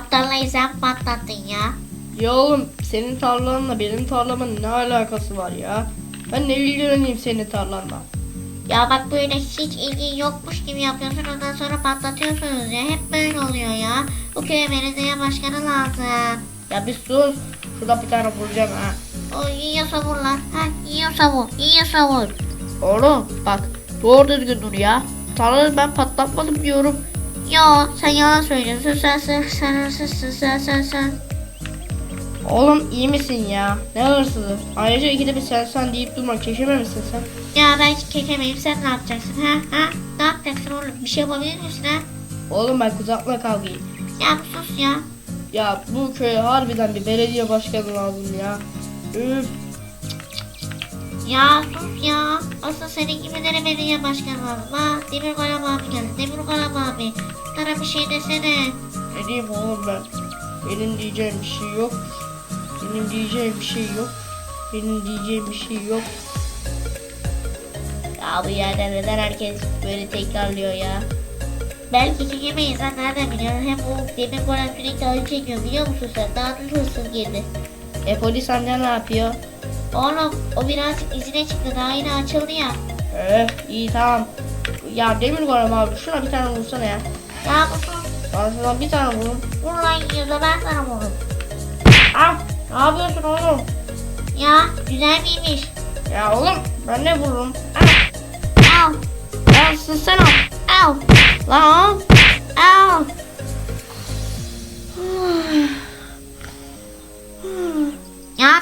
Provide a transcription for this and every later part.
Tarlayı sen patlattın ya. Ya oğlum senin tarlanla benim tarlamın ne alakası var ya? Ben ne ilgileneyim senin tarlanla? Ya bak böyle hiç ilgin yokmuş gibi yapıyorsun ondan sonra patlatıyorsunuz ya. Hep böyle oluyor ya. Bu köye belediye başkanı lazım. Ya bir sus. Şurada bir tane vuracağım ha. O yiyorsa vur lan. Ha yiyorsa vur. Yiyorsa vur. Oğlum bak doğru düzgün dur ya. Tarlayı ben patlatmadım diyorum. Yo sen yalan söylüyorsun. Sen sen sen sen sen sen sen sen. Oğlum iyi misin ya? Ne hırsızı? Ayrıca ikide bir sen sen deyip durma. Keşememişsin sen. Ya ben kekemeyim sen ne yapacaksın ha? Ha? Ne yapacaksın oğlum? Bir şey yapabilir misin ha? Oğlum ben kuzakla kavgayı. Ya sus ya. Ya bu köye harbiden bir belediye başkanı lazım ya. Üf. Ya sus ya. Asıl senin gibilere belediye başkanı lazım ha. Demir Golem abi geldi. Demir Golem abi. Sana bir şey desene. Ne diyeyim oğlum ben? Benim diyeceğim bir şey yok. Benim diyeceğim bir şey yok. Benim diyeceğim bir şey yok. Ya bu yerde neden herkes böyle tekrarlıyor ya? Belki kekemeyiz sen nereden biliyorsun? Hem o demir golem sürekli acı çekiyor biliyor musun sen? Daha da hırsız girdi. E polis amca ne yapıyor? Oğlum o birazcık izine çıktı daha yeni açıldı ya. Eh iyi tamam. Ya demir golem abi şuna bir tane vursana ya. Ya bu. Ben sana bir tane vurun. Vur lan yüzüne ben sana vururum. Ah ne yapıyorsun oğlum? Ya güzel miymiş? Ya oğlum ben ne vururum? Ah, Al. ya al. Al. Lan al. Al.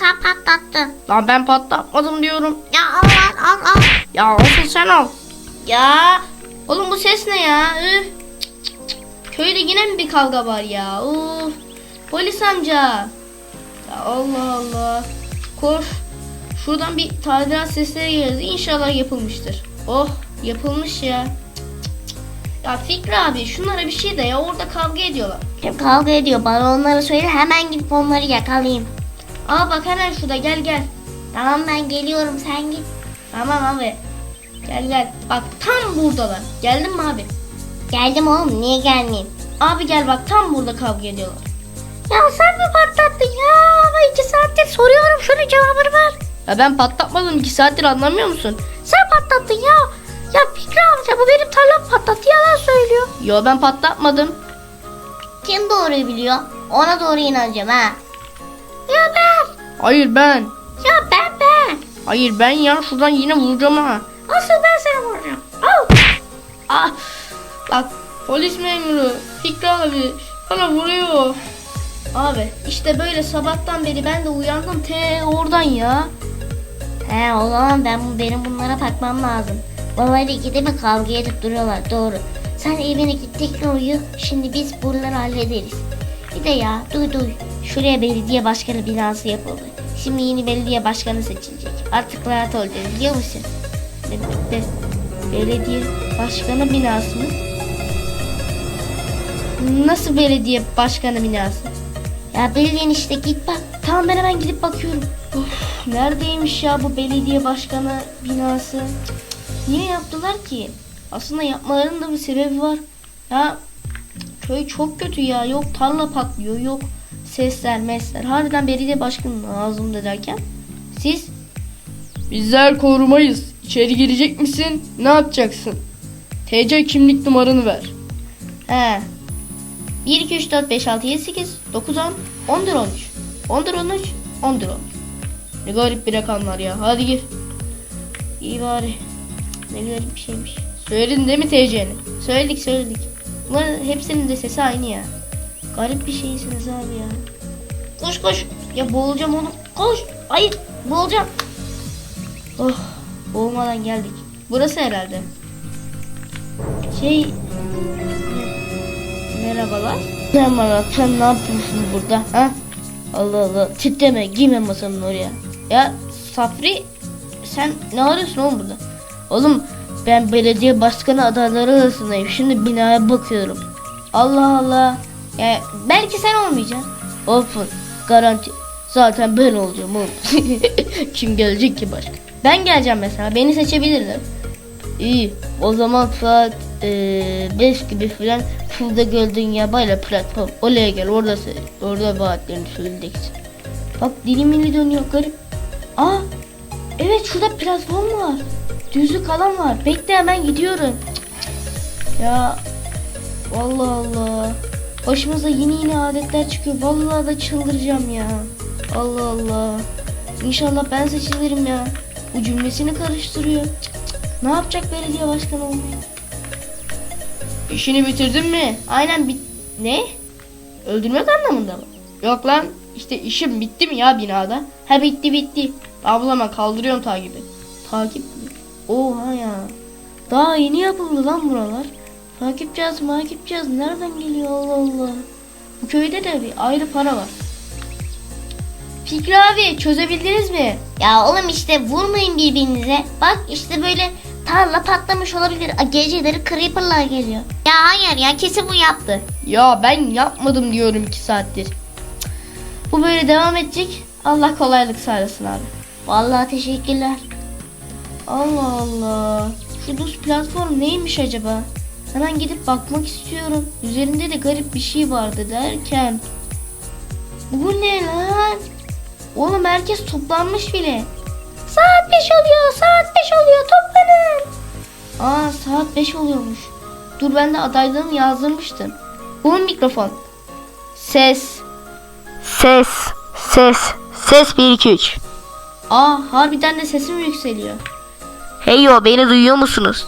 Sen patlattın. Lan ben patlatmadım diyorum. Ya al lan al al. Ya asıl sen al. Ya oğlum bu ses ne ya? Üf. Köyde yine mi bir kavga var ya? Uf. Polis amca. Ya Allah Allah. Koş. Şuradan bir tadilat sesleri geldi. İnşallah yapılmıştır. Oh yapılmış ya. Ya Fikri abi şunlara bir şey de ya orada kavga ediyorlar. Kim kavga ediyor bana onları söyle hemen gidip onları yakalayayım. Aa bak hemen şurada gel gel. Tamam ben geliyorum sen git. Tamam abi. Gel gel. Bak tam buradalar. Geldin mi abi? Geldim oğlum niye gelmeyeyim? Abi gel bak tam burada kavga ediyorlar. Ya sen mi patlattın ya? İki saattir soruyorum şunun cevabını ver. Ya ben patlatmadım 2 saattir anlamıyor musun? Sen patlattın ya. Ya Fikri amca bu benim tarlam patlattı yalan söylüyor. Yo ben patlatmadım. Kim doğruyu biliyor? Ona doğru inanacağım ha. Ya ben. Hayır ben. Ya ben ben. Hayır ben ya şuradan yine vuracağım ha. Asıl ben seni vuracağım. Al. Ah bak polis memuru Fikri abi bana vuruyor. Abi işte böyle sabahtan beri ben de uyandım te oradan ya. He o zaman ben benim bunlara bakmam lazım. Vallahi ikide mi kavga edip duruyorlar doğru. Sen evine git tekrar uyu. Şimdi biz buraları hallederiz. Bir de ya duy duy. Şuraya belediye başkanı binası yapıldı. Şimdi yeni belediye başkanı seçilecek. Artık rahat olacağız biliyor musun? Be- be- belediye başkanı binası mı? Nasıl belediye başkanı binası? Ya belediyenin işte git bak. Tamam ben hemen gidip bakıyorum. Of, neredeymiş ya bu belediye başkanı binası? Niye yaptılar ki? Aslında yapmalarının da bir sebebi var. Ya köy çok kötü ya. Yok tarla patlıyor, yok sesler, mesler. Harbiden belediye başkanı lazım derken. Siz? Bizler korumayız. İçeri girecek misin? Ne yapacaksın? TC kimlik numaranı ver. He. 1, 2, 3, 4, 5, 6, 7, 8, 9, 10, 11, 13. 11, 13, 11, 13. Ne garip bir rakamlar ya. Hadi gir. İyi bari. Ne garip bir şeymiş. Söyledin değil mi TC'ni? Söyledik söyledik. Bunların hepsinin de sesi aynı ya. Garip bir şeysiniz abi ya. Koş koş. Ya boğulacağım onu. Koş. Hayır. Boğulacağım. Oh. Boğulmadan geldik. Burası herhalde. Şey... Merhabalar. Merhaba sen ne yapıyorsun burada ha? Allah Allah titreme giyme masanın oraya. Ya Safri sen ne arıyorsun oğlum burada? Oğlum ben belediye başkanı adayları arasındayım. Şimdi binaya bakıyorum. Allah Allah. Ya belki sen olmayacaksın. Olsun garanti. Zaten ben olacağım oğlum. Kim gelecek ki başka? Ben geleceğim mesela. Beni seçebilirler. İyi. O zaman saat 5 gibi falan şurada gördüğün ya böyle platform. Oraya gel orada orada vaatlerini söyleyeceksin. Bak dili milli dönüyor garip. Aa evet şurada platform var. Düzlük alan var. Bekle hemen gidiyorum. Ya Allah Allah. Başımıza yeni yeni adetler çıkıyor. Vallahi da çıldıracağım ya. Allah Allah. İnşallah ben seçilirim ya. Bu cümlesini karıştırıyor. Cık cık. Ne yapacak belediye başkanı olmayı? İşini bitirdin mi? Aynen bit... Ne? Öldürmek anlamında mı? Yok lan. İşte işim bitti mi ya binada? Ha bitti bitti. Ablama kaldırıyorum takibi. Takip mi? Oha ya. Daha yeni yapıldı lan buralar. Takip cihazı makip cihazı nereden geliyor Allah Allah. Bu köyde de bir ayrı para var. Fikri abi çözebildiniz mi? Ya oğlum işte vurmayın birbirinize. Bak işte böyle tarla patlamış olabilir. Geceleri creeper'lar geliyor. Ya hayır ya kesin bu yaptı. Ya ben yapmadım diyorum iki saattir. Cık. Bu böyle devam edecek. Allah kolaylık sağlasın abi. Vallahi teşekkürler. Allah Allah. Şu düz platform neymiş acaba? Hemen gidip bakmak istiyorum. Üzerinde de garip bir şey vardı derken. Bu ne lan? Oğlum herkes toplanmış bile. Saat 5 oluyor, saat 5 oluyor toplanın. Aa saat 5 oluyormuş. Dur ben de adaylığımı yazdırmıştım. Bu mikrofon. Ses. Ses. Ses. Ses 1 2 3. Aa harbiden de sesim yükseliyor. Hey yo beni duyuyor musunuz?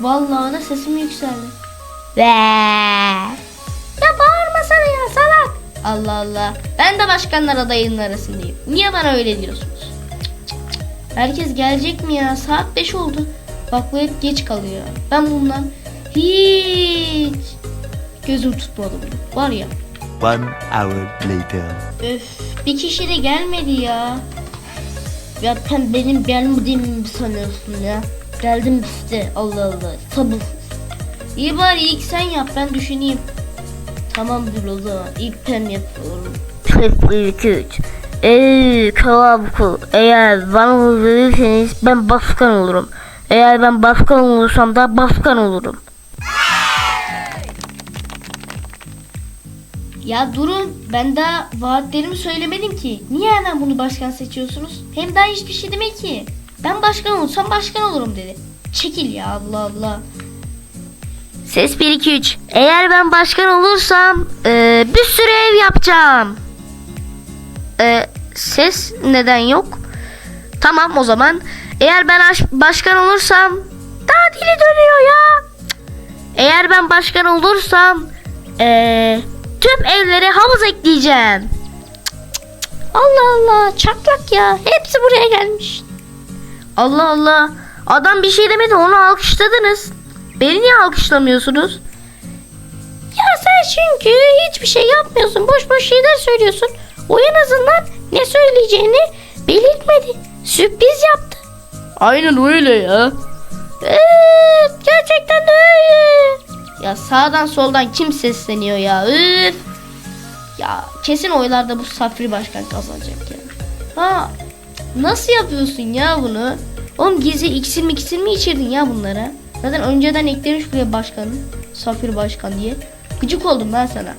Vallahi da sesim yükseldi. Ve Ya bağırmasana ya salak. Allah Allah. Ben de başkanlar adayının arasındayım. Niye bana öyle diyorsunuz? Cık cık cık. Herkes gelecek mi ya? Saat 5 oldu. Bak bu hep geç kalıyor. Ben bundan hiç gözüm tutmadı bunu. Var ya. One hour later. Öf bir kişi de gelmedi ya. Ya sen benim gelmediğimi mi sanıyorsun ya? Geldim işte Allah Allah sabırsız. İyi bari ilk sen yap ben düşüneyim. Tamamdır o zaman ilk ben yapıyorum. Ses 1 2 3 Ey kavabukul eğer bana verirseniz ben başkan olurum. Eğer ben başkan olursam da başkan olurum. Ya durun ben daha vaatlerimi söylemedim ki. Niye hemen bunu başkan seçiyorsunuz? Hem daha hiçbir şey demek ki. Ben başkan olursam başkan olurum dedi. Çekil ya Allah Allah. Ses 1 2 3 Eğer ben başkan olursam e, bir sürü ev yapacağım. E, ses neden yok? Tamam o zaman. Eğer ben aş- başkan olursam daha dili dönüyor ya. Cık. Eğer ben başkan olursam e, tüm evlere havuz ekleyeceğim. Allah Allah çatlak ya. Hepsi buraya gelmiş. Allah Allah. Adam bir şey demedi onu alkışladınız. Beni niye alkışlamıyorsunuz? Ya sen çünkü hiçbir şey yapmıyorsun. Boş boş şeyler söylüyorsun. O en azından ne söyleyeceğini belirtmedi. Sürpriz yaptı. Aynen öyle ya. Evet gerçekten de öyle. Ya sağdan soldan kim sesleniyor ya? Üf. Ya kesin oylarda bu Safri Başkan kazanacak ya. Ha nasıl yapıyorsun ya bunu? Oğlum gizli iksir mi iksir mi içirdin ya bunlara? Zaten önceden eklemiş buraya başkanı. Safir Başkan diye. Gıcık oldum ben sana.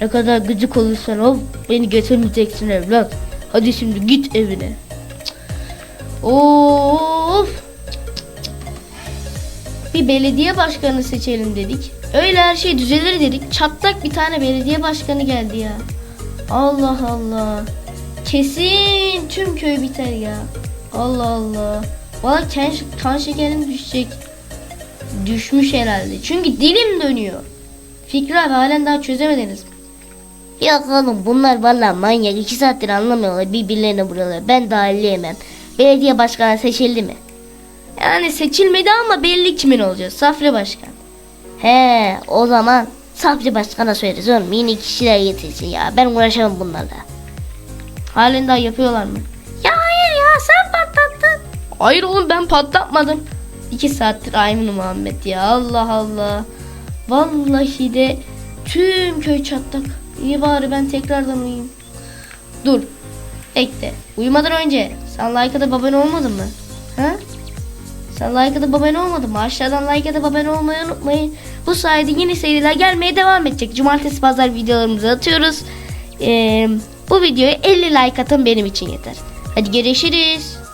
Ne kadar gıcık olursan ol beni getirmeyeceksin evlat. Hadi şimdi git evine. Of. Bir belediye başkanı seçelim dedik. Öyle her şey düzelir dedik. Çatlak bir tane belediye başkanı geldi ya. Allah Allah. Kesin tüm köy biter ya. Allah Allah. Valla kan, kan şekerim düşecek. Düşmüş herhalde. Çünkü dilim dönüyor. Fikri abi halen daha çözemediniz mi? Yok oğlum bunlar vallahi manyak. iki saattir anlamıyorlar birbirlerine vuruyorlar. Ben dahilleyemem. Belediye başkanı seçildi mi? Yani seçilmedi ama belli kimin olacak. Safri Başkan. He o zaman Sabri Başkan'a söyleriz oğlum. Yeni kişiler getirsin ya. Ben uğraşamam bunlarla. Halen daha yapıyorlar mı? Ya hayır ya sen patlattın. Hayır oğlum ben patlatmadım. 2 saattir aynı Muhammed ya Allah Allah. Vallahi de tüm köy çatlak. İyi bari ben tekrardan uyuyayım. Dur. Bekle. Uyumadan önce sen like'a da baban olmadın mı? Ha? Sen like'a da baban olmadın mı? Aşağıdan like'a da baban olmayı unutmayın. Bu sayede yeni seriler gelmeye devam edecek. Cumartesi pazar videolarımızı atıyoruz. Eee... Bu videoya 50 like atın benim için yeter. Hadi görüşürüz.